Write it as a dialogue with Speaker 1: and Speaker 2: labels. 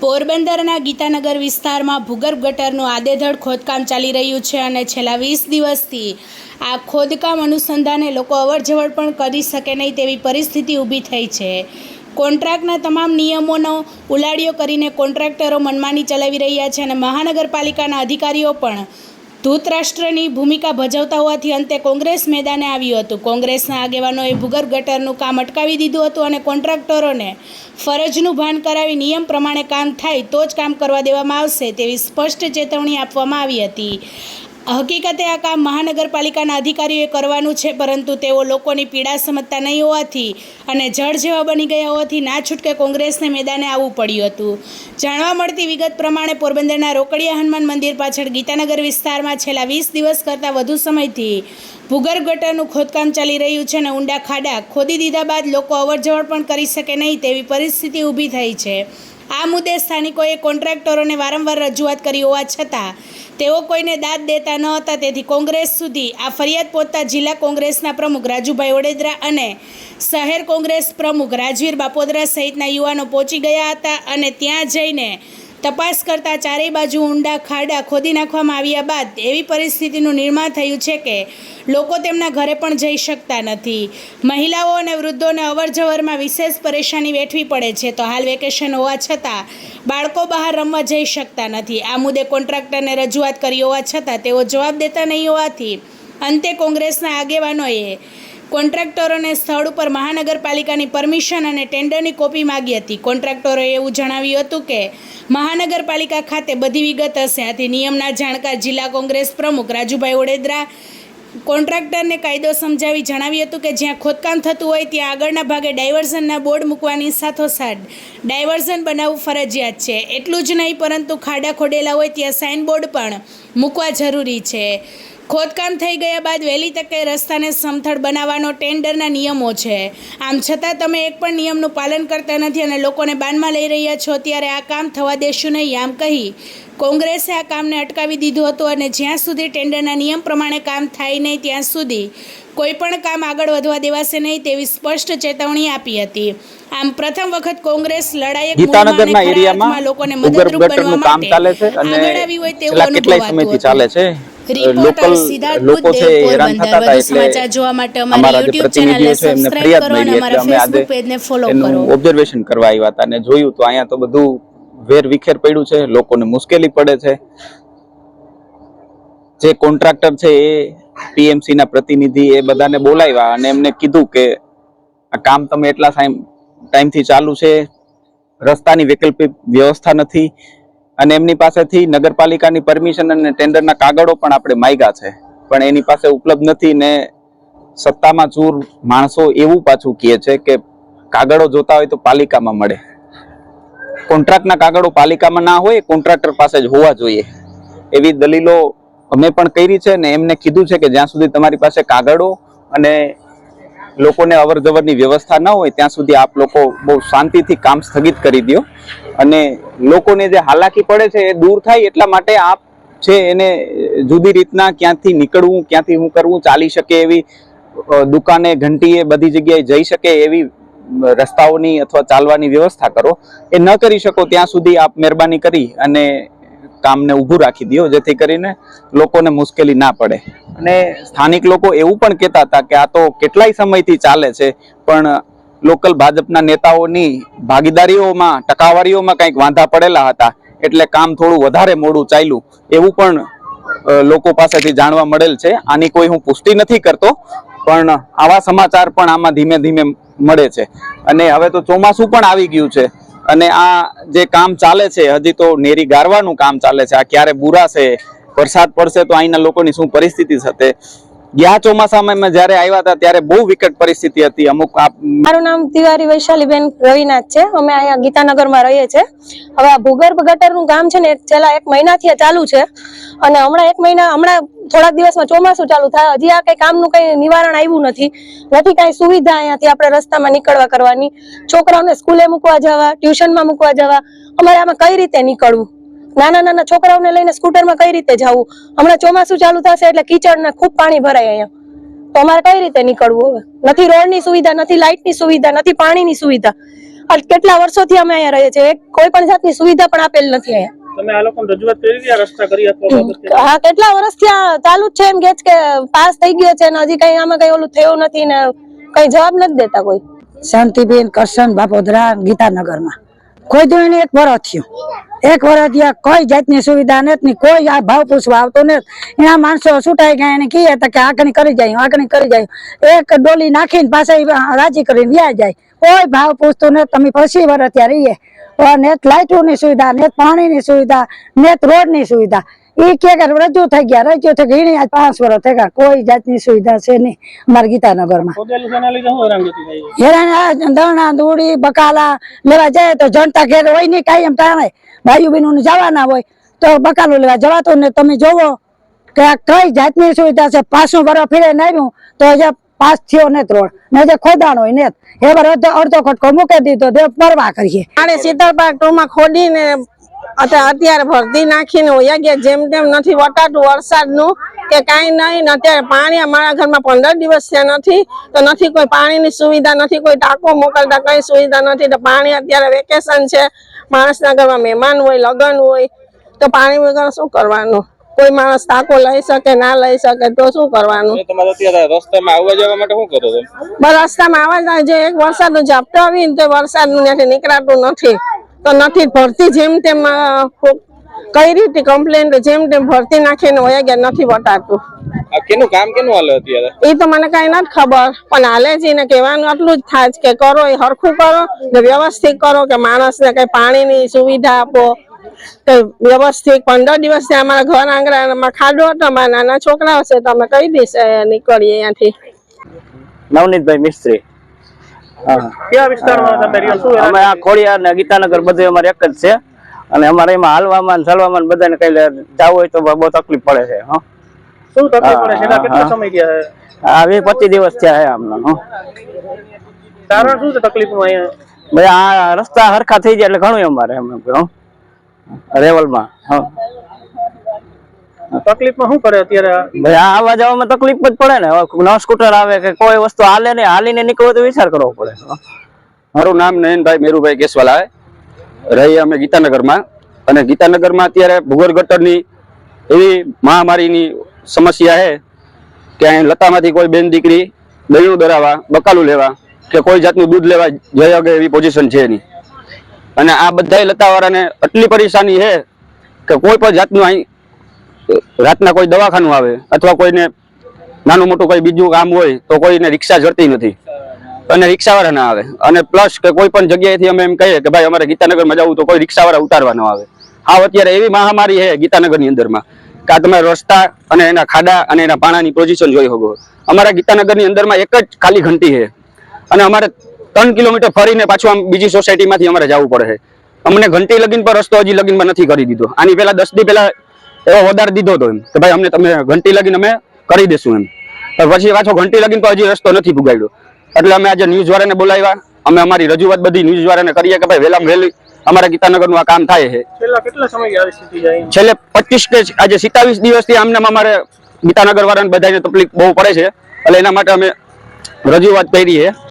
Speaker 1: પોરબંદરના ગીતાનગર વિસ્તારમાં ભૂગર્ભ ગટરનું આદેધડ ખોદકામ ચાલી રહ્યું છે અને છેલ્લા વીસ દિવસથી આ ખોદકામ અનુસંધાને લોકો અવરજવર પણ કરી શકે નહીં તેવી પરિસ્થિતિ ઊભી થઈ છે. કોન્ટ્રાક્ટના તમામ નિયમોનો ઉલાડીઓ કરીને કોન્ટ્રાક્ટરો મનમાની ચલાવી રહ્યા છે અને મહાનગરપાલિકાના અધિકારીઓ પણ ધૂતરાષ્ટ્રની ભૂમિકા ભજવતા હોવાથી અંતે કોંગ્રેસ મેદાને આવ્યું હતું. કોંગ્રેસના આગેવાનોએ ભૂગર્ભ ગટરનું કામ અટકાવી દીધું હતું અને કોન્ટ્રાક્ટરોને ફરજનું ભાન કરાવી નિયમ પ્રમાણે કામ થાય તો જ કામ કરવા દેવામાં આવશે તેવી સ્પષ્ટ ચેતવણી આપવામાં આવી હતી. હકીકતે આ કામ મહાનગરપાલિકાના અધિકારીઓએ કરવાનું છે, પરંતુ તેઓ લોકોની પીડા સમજતા નહીં હોવાથી અને જળ જેવા બની ગયા હોવાથી ના છૂટકે કોંગ્રેસને મેદાને આવવું પડ્યું હતું. જાણવા મળતી વિગત પ્રમાણે પોરબંદરના રોકડિયા હનુમાન મંદિર પાછળ ગીતાનગર વિસ્તારમાં છેલ્લા વીસ દિવસ કરતાં વધુ સમયથી ભૂગર્ભ ગટરનું ખોદકામ ચાલી રહ્યું છે અને ઊંડા ખાડા ખોદી દીધા બાદ લોકો અવરજવર પણ કરી શકે નહીં તેવી પરિસ્થિતિ ઊભી થઈ છે. આ મુદ્દે સ્થાનિકોએ કોન્ટ્રાક્ટરોને વારંવાર રજૂઆત કરી હોવા છતાં, તેઓ કોઈને દાદ દેતા ન હતા. તેથી કોંગ્રેસ સુધી આ ફરિયાદ પહોંચતા જિલ્લા કોંગ્રેસના પ્રમુખ રાજુભાઈ ઓડેદરા અને શહેર કોંગ્રેસ પ્રમુખ રાજવીર બાપોદરા સહિતના યુવાનો પહોંચી ગયા હતા અને ત્યાં જઈને તપાસ કરતાં ચારેય બાજુ ઊંડા ખાડા ખોદી નાખવામાં આવ્યા બાદ એવી પરિસ્થિતિનું નિર્માણ થયું છે કે લોકો તેમના ઘરે પણ જઈ શકતા નથી. મહિલાઓ અને વૃદ્ધોને અવરજવરમાં વિશેષ પરેશાની વેઠવી પડે છે. તો હાલ વેકેશન હોવા છતાં બાળકો બહાર રમવા જઈ શકતા નથી. આ મુદ્દે કોન્ટ્રાક્ટરને રજૂઆત કરી હોવા છતાં તેઓ જવાબ દેતા નહીં હોવાથી અંતે કોંગ્રેસના આગેવાનોએ કોન્ટ્રાક્ટરોને સ્થળ ઉપર મહાનગરપાલિકાની પરમિશન અને ટેન્ડરની કોપી માગી હતી. કોન્ટ્રાક્ટરોએ એવું જણાવ્યું હતું કે, મહાનગરપાલિકા ખાતે બધી વિગત હશે. આથી નિયમના જાણકાર જિલ્લા કોંગ્રેસ પ્રમુખ રાજુભાઈ ઓડેદરા કોન્ટ્રાક્ટરને કાયદો સમજાવી જણાવ્યું હતું કે, જ્યાં ખોદકામ થતું હોય, ત્યાં આગળના ભાગે ડાયવર્ઝનના બોર્ડ મૂકવાની સાથોસાથ ડાયવર્ઝન બનાવવું ફરજિયાત છે. એટલું જ નહીં, પરંતુ ખાડા ખોડેલા હોય, ત્યાં સાઇન બોર્ડ પણ મૂકવા જરૂરી છે. ખોદકામ થઈ ગયા બાદ વહેલી તકે રસ્તાને સમથળ બનાવવાનો ટેન્ડરના નિયમો છે. આમ છતાં તમે એક પણ નિયમનું પાલન કરતા નથી અને લોકોને બાનમાં લઈ રહ્યા છો ત્યારે આ કામ થવા દેશું નહીં આમ કહી કોંગ્રેસે આ કામને અટકાવી દીધું હતું અને જ્યાં સુધી ટેન્ડરના નિયમ પ્રમાણે કામ થાય નહીં ત્યાં સુધી કોઈ પણ કામ આગળ વધવા દેવાશે નહીં તેવી સ્પષ્ટ ચેતવણી આપી હતી. આમ પ્રથમ વખત કોંગ્રેસ લડાયક
Speaker 2: ગીતાનગરના એરિયામાં
Speaker 1: લોકોને મદદરૂપ બનવા માટે આગળ આવી હોય તેવું અનુભવાતું હતું.
Speaker 2: લોકલ લોકો છે હેરાન થતા હતા એટલે
Speaker 1: અમારી
Speaker 2: જે પ્રતિનિધિઓ છે એમને ફરિયાદ મળી એટલે અમે આજે એનું ઓબ્ઝર્વેશન કરવા આવ્યા હતા અને જોયું તો અહીંયા તો બધું વેર વિખેર પડ્યું છે લોકોને મુશ્કેલી પડે છે. જે કોન્ટ્રાક્ટર છે એ પીએમસી ના પ્રતિનિધિ એ બધાને બોલાવ્યા અને એમને કીધું કે આ કામ તમે એટલા ટાઈમથી ચાલુ છે રસ્તાની વૈકલ્પિક વ્યવસ્થા નથી અને એમની પાસેથી નગરપાલિકાની પરમિશન અને ટેન્ડરના કાગળો પણ આપણે માગ્યા છે. પણ એની પાસે ઉપલબ્ધ નથી ને સત્તામાં ચૂર માણસો એવું પાછું કહે છે કે કાગળો જોતા હોય તો પાલિકામાં મળે. કોન્ટ્રાક્ટના કાગળો પાલિકામાં ના હોય કોન્ટ્રાક્ટર પાસે જ હોવા જોઈએ. એવી દલીલો અમે પણ કરી છે ને એમને કીધું છે કે જ્યાં સુધી તમારી પાસે કાગળો અને લોકોને અવર જવરની વ્યવસ્થા ન હોય, ત્યાં સુધી આપ લોકો બહુ શાંતિથી કામ સ્થગિત કરી દો અને લોકોને જે હાલાકી પડે છે, એ દૂર થાય એટલા માટે આપ છે એને જુદી રીતના ક્યાંથી નીકળવું, ક્યાંથી શું કરવું, ચાલી શકે એવી દુકાને, ઘંટીએ બધી જગ્યાએ જઈ શકે એવી રસ્તાઓની અથવા ચાલવાની વ્યવસ્થા કરો. એ ન કરી શકો, ત્યાં સુધી આપ મહેરબાની કરી અને કામને ઊભું રાખી દો જેથી કરીને લોકોને મુશ્કેલી ના પડે. અને સ્થાનિક લોકો એવું પણ કહેતા હતા કે આ તો કેટલાય સમયથી ચાલે છે, પણ લોકલ ભાજપના નેતાઓની ભાગીદારીઓમાં, ટકાવારીઓમાં કંઈક વાંધા પડેલા હતા, એટલે કામ થોડું વધારે મોડું ચાલ્યું. એવું પણ લોકો પાસેથી જાણવા મળેલ છે. આની કોઈ હું પુષ્ટિ નથી કરતો, પણ આવા સમાચાર પણ આમાં ધીમે ધીમે મળે છે. અને હવે તો ચોમાસું પણ આવી ગયું છે. અને આ જે કામ ચાલે છે, હજી તો નેરી ગારવાનું કામ ચાલે છે. આ ક્યારે બુરાશે વરસાદ પડશે તો અહીંના લોકોની શું પરિસ્થિતિ થશે ગયા ચોમાસામાં મેં જ્યારે આવ્યા હતા ત્યારે બહુ વિકટ પરિસ્થિતિ હતી. અમુક
Speaker 3: મારું નામ તિવારી વૈશાલીબેન રવિનાથ છે. અમે અહીંયા ગીતાનગરમાં રહીએ છીએ. હવે આ ભૂગર્ભ ગટરનું કામ છે ને છેલ્લા એક મહિનાથી ચાલુ છે. અને હમણાં એક મહિના, હમણાં થોડાક દિવસમાં ચોમાસું ચાલુ થાય. હજી આ કઈ કામનું કઈ નિવારણ આવ્યું નથી. નથી કઈ સુવિધા અહીંયાથી આપણે રસ્તામાં નીકળવા કરવાની. છોકરાઓને સ્કૂલે મૂકવા જવા, ટ્યુશનમાં મૂકવા જવા. અમારે આમાં કઈ રીતે નીકળવું? નાના નાના છોકરાઓને લઈને સ્કૂટરમાં કઈ રીતે જવું? હમણાં ચોમાસું ચાલુ થશે એટલે કીચડ ને ખૂબ પાણી ભરાય અહીંયા. તો અમારે કઈ રીતે નીકળવું હવે? નથી રોડની સુવિધા નથી લાઇટની સુવિધા નથી પાણીની સુવિધા. કેટલા વર્ષોથી અમે અહીંયા રહીએ છીએ? કોઈ પણ જાતની સુવિધા પણ આપેલ નથી અહીંયા.
Speaker 4: તમે આ લોકોને રજૂઆત કરી હતી રસ્તા કરી આપવા
Speaker 3: હા કેટલા વર્ષથી આ ચાલુ જ છે એમ કે કે પાસ થઈ ગયો છે ને હજી કઈ આમાં કઈ ઓલું થયું નથી ને કઈ જવાબ નથી દેતા કોઈ.
Speaker 5: શાંતિબેન કરશન બાપોદરા ગીતાનગરમાં. કોઈ એને એક વરસ થયું. એક વરસ થયા કોઈ જાતની સુવિધા નથી કોઈ આ ભાવ પૂછવા આવતો નથી. એના માણસો છૂટાઈ ગયા એને કહીએ તો કે આગળ કરી જાય આગળ કરી જાય. એક ડોલી નાખીને પાછા રાજી કરીને વ્યા જાય. કોઈ ભાવ પૂછતું નથી. તમે પછી વરસ ત્યાં રહીએ. નેત લાઇટોની સુવિધા નેત પાણીની સુવિધા નેત રોડની સુવિધા. એ કે રજૂ થઈ ગયા રજૂ થઈ ગયા આજ પાંચ વર્ષ થઈ ગયા. કોઈ જાતની સુવિધા છે નહીં અમારા ગીતાનગરમાં? હેરાન બકાલા લેવા જાય તો જનતા ઘેર હોય નહીં કાંઈ એમ ટાણે. ભાઈઓ બહેનો જવાના હોય તો બકાલો લેવા જવાતો ને તમે જોવો કે આ કઈ જાતની સુવિધા છે? પાછું બરફ ફીરે આવ્યું તો હજી પાસ થયો ને રોડ ને જે ખોદાણ હોય ને એ બર અડધો ખટકો મૂકી દીધો તે પરવા કરીએ.
Speaker 6: આને શીતળપાક ટોમાં ખોડીને અત્યારે અત્યારે ભરતી નાખીને વયા ગયા જેમ તેમ નથી વટાતું વરસાદનું કે કાંઈ નહીં અત્યારે પાણી અમારા ઘરમાં પંદર દિવસ થયા નથી તો નથી કોઈ પાણીની સુવિધા નથી કોઈ ટાંકો મોકલતા કઈ સુવિધા નથી તો પાણી અત્યારે વેકેશન છે માણસના ઘરમાં મહેમાન હોય લગ્ન હોય તો પાણી વગર શું કરવાનું? કોઈ માણસ ટાંકો લઈ શકે ના લઈ શકે તો શું કરવાનું?
Speaker 4: રસ્તામાં આવવા જવા માટે શું કરો તમે
Speaker 6: રસ્તામાં આવવા જાય જે એક વરસાદનું ઝાપટું આવીને તો વરસાદનું ત્યાંથી નીકળાતું નથી. તો નથી ભરતી જેમ તેમ કઈ રીતે કમ્પ્લેન જેમ તેમ ભરતી નાખીને વયા ગયા નથી વટાતું.
Speaker 4: કેનું કામ કેનું હાલે અત્યારે?
Speaker 6: એ તો મને કઈ નથી ખબર પણ હાલે છે ને કહેવાનું આટલું જ થાય છે કે કરો એ હરખું કરો ને વ્યવસ્થિત કરો કે માણસને કઈ પાણીની સુવિધા આપો. તો વ્યવસ્થિત પંદર દિવસથી અમારા ઘર આંગણામાં ખાડો હતો અમારા નાના છોકરાઓ છે તો અમે કહી દઈશ એ નીકળીએ અહીંયાથી.
Speaker 7: નવનીતભાઈ મિસ્ત્રી.
Speaker 4: કયા વિસ્તારમાં તમે રહ્યો શું
Speaker 7: અમે આ ખોડિયાર ને ગીતાનગર બધું અમારે એક જ છે. અને અમારે એમાં હાલવામાં ચાલવામાં બધાને કઈ જવું હોય તો બહુ તકલીફ પડે છે હા.
Speaker 4: શું તકલીફ પડે છે?
Speaker 7: હા,
Speaker 4: સમય ગયા છે
Speaker 7: આ વીસ પચીસ દિવસ થયા છે આમના હં.
Speaker 4: કારણ શું છે તકલીફનું અહીંયા?
Speaker 7: ભાઈ આ રસ્તા હરખા થઈ જાય એટલે ઘણું અમારે એમ રેવલમાં હં.
Speaker 4: તકલીફમાં શું કરે અત્યારે?
Speaker 7: ભાઈ આ આવવા જવામાં તકલીફ જ પડે ને. હવે સ્કૂટર આવે કે કોઈ વસ્તુ હાલે ને હાલીને નીકળો તો વિચાર કરવો પડે.
Speaker 8: મારું નામ નયનભાઈ મેરુભાઈ કેશવાલા રહી અમે ગીતાનગરમાં. અને ગીતાનગરમાં અત્યારે ભૂગોળ ગટરની એવી મહામારીની સમસ્યા છે કે અહીં લતામાંથી કોઈ બેન દીકરી દહીણું દરાવા બકાલું લેવા કે કોઈ જાતનું દૂધ લેવા જઈ શકે એવી પોઝિશન છે નહીં અને આ બધાય લતાવાળાને આટલી પરેશાની છે કે કોઈ પણ જાતનું અહીં રાતના કોઈ દવાખાનું આવે અથવા કોઈને નાનું મોટું કોઈ બીજું કામ હોય તો કોઈને રિક્ષા જડતી નથી. અને રિક્ષાવાળા ના આવે. અને પ્લસ કે કોઈ પણ જગ્યાએથી અમે એમ કહીએ કે ભાઈ અમારે ગીતાનગરમાં જવું તો કોઈ રિક્ષાવાળા ઉતારવા આવે. હા અત્યારે એવી મહામારી છે ગીતાનગરની અંદરમાં કે આ તમે રસ્તા અને એના ખાડા અને એના પાણાની પોઝિશન જોઈ શકો. અમારા ગીતાનગરની અંદરમાં એક જ ખાલી ઘંટી છે. અને અમારે ત્રણ કિલોમીટર ફરીને પાછું આમ બીજી સોસાયટીમાંથી અમારે જવું પડે છે. અમને ઘંટી લગીન પર રસ્તો હજી લગીનમાં નથી કરી દીધો. આની પહેલા દસ દી પહેલા એવો વધારે દીધો હતો એમ કે ભાઈ અમને તમે ઘંટી લગીન અમે કરી દેશું એમ. પછી પાછો ઘંટી લગીન તો હજી રસ્તો નથી પુગાડ્યો. એટલે અમે આજે ન્યૂઝ વાળાને બોલાવ્યા. અમે અમારી રજૂઆત બધી ન્યૂઝ વાળાને કરીએ કે ભાઈ વહેલામાં વહેલી અમારા ગીતાનગરનું આ કામ થાય છે. છેલ્લા પચીસ કે આજે સિત્તાવીસ દિવસથી આમને અમારે ગીતાનગર વાળાને બધાને તકલીફ બહુ પડે છે. એટલે એના માટે અમે રજૂઆત કરી છે.